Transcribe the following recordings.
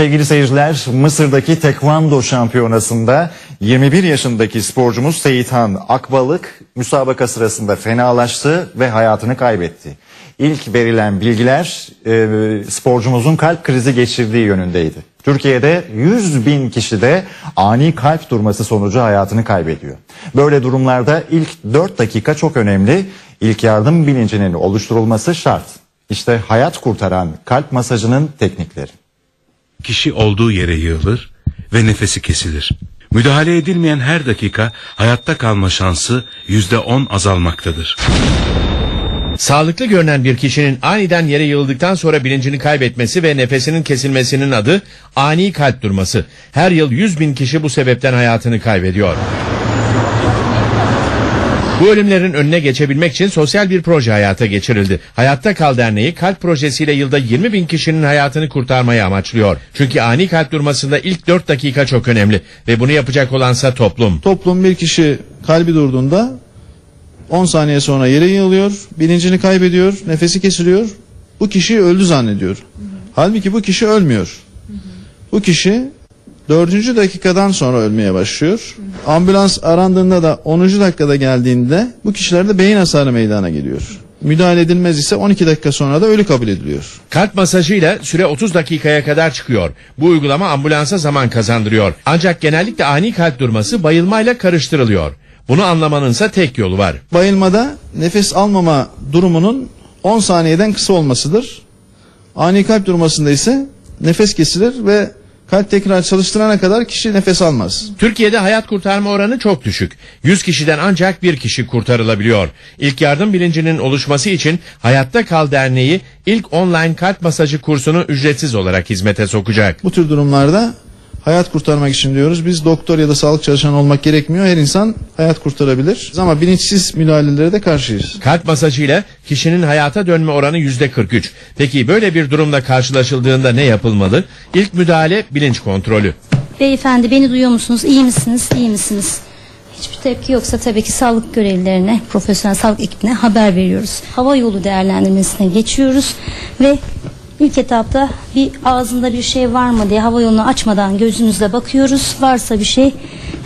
Sevgili seyirciler, Mısır'daki tekvando şampiyonasında 21 yaşındaki sporcumuz Seyithan Akbalık müsabaka sırasında fenalaştı ve hayatını kaybetti. İlk verilen bilgiler e, sporcumuzun kalp krizi geçirdiği yönündeydi. Türkiye'de 100 bin kişi de ani kalp durması sonucu hayatını kaybediyor. Böyle durumlarda ilk 4 dakika çok önemli. İlk yardım bilincinin oluşturulması şart. İşte hayat kurtaran kalp masajının teknikleri. Kişi olduğu yere yığılır ve nefesi kesilir. Müdahale edilmeyen her dakika hayatta kalma şansı yüzde on azalmaktadır. Sağlıklı görünen bir kişinin aniden yere yığıldıktan sonra bilincini kaybetmesi ve nefesinin kesilmesinin adı ani kalp durması. Her yıl 100 bin kişi bu sebepten hayatını kaybediyor. Bu ölümlerin önüne geçebilmek için sosyal bir proje hayata geçirildi. Hayatta Kal Derneği kalp projesiyle yılda 20 bin kişinin hayatını kurtarmayı amaçlıyor. Çünkü ani kalp durmasında ilk 4 dakika çok önemli ve bunu yapacak olansa toplum. Toplum bir kişi kalbi durduğunda 10 saniye sonra yere yığılıyor, bilincini kaybediyor, nefesi kesiliyor. Bu kişi öldü zannediyor. Halbuki bu kişi ölmüyor. Bu kişi 4. dakikadan sonra ölmeye başlıyor. Ambulans arandığında da 10. dakikada geldiğinde bu kişilerde beyin hasarı meydana geliyor. Müdahale edilmez ise 12 dakika sonra da ölü kabul ediliyor. Kalp masajıyla süre 30 dakikaya kadar çıkıyor. Bu uygulama ambulansa zaman kazandırıyor. Ancak genellikle ani kalp durması bayılmayla karıştırılıyor. Bunu anlamanın ise tek yolu var. Bayılmada nefes almama durumunun 10 saniyeden kısa olmasıdır. Ani kalp durmasında ise nefes kesilir ve kalp tekrar çalıştırana kadar kişi nefes almaz. Türkiye'de hayat kurtarma oranı çok düşük. 100 kişiden ancak bir kişi kurtarılabiliyor. İlk yardım bilincinin oluşması için Hayatta Kal Derneği ilk online kalp masajı kursunu ücretsiz olarak hizmete sokacak. Bu tür durumlarda hayat kurtarmak için diyoruz. Biz doktor ya da sağlık çalışanı olmak gerekmiyor. Her insan hayat kurtarabilir. Ama bilinçsiz müdahalelere de karşıyız. Kalp masajıyla kişinin hayata dönme oranı yüzde 43. Peki böyle bir durumla karşılaşıldığında ne yapılmalı? İlk müdahale bilinç kontrolü. Beyefendi beni duyuyor musunuz? İyi misiniz? İyi misiniz? Hiçbir tepki yoksa tabii ki sağlık görevlilerine, profesyonel sağlık ekibine haber veriyoruz. Hava yolu değerlendirmesine geçiyoruz ve ilk etapta bir ağzında bir şey var mı diye hava yolunu açmadan gözünüzle bakıyoruz. Varsa bir şey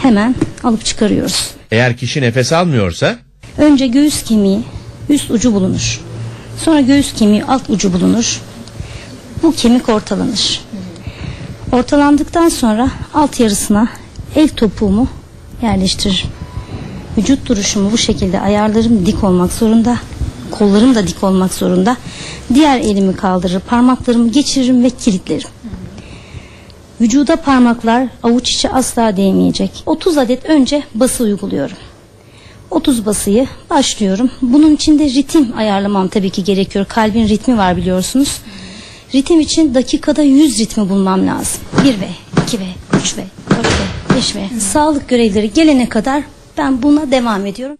hemen alıp çıkarıyoruz. Eğer kişi nefes almıyorsa Önce göğüs kemiği üst ucu bulunur. Sonra göğüs kemiği alt ucu bulunur. Bu kemik ortalanır. Ortalandıktan sonra alt yarısına el topuğumu yerleştiririm. Vücut duruşumu bu şekilde ayarlarım dik olmak zorunda. Kollarım da dik olmak zorunda. Diğer elimi kaldırır, parmaklarımı geçiririm ve kilitlerim. Vücuda parmaklar avuç içi asla değmeyecek. 30 adet önce bası uyguluyorum. 30 basıyı başlıyorum. Bunun için de ritim ayarlamam tabii ki gerekiyor. Kalbin ritmi var biliyorsunuz. Ritim için dakikada 100 ritmi bulmam lazım. 1 ve 2 ve 3 ve 4 ve 5 ve sağlık görevlileri gelene kadar ben buna devam ediyorum.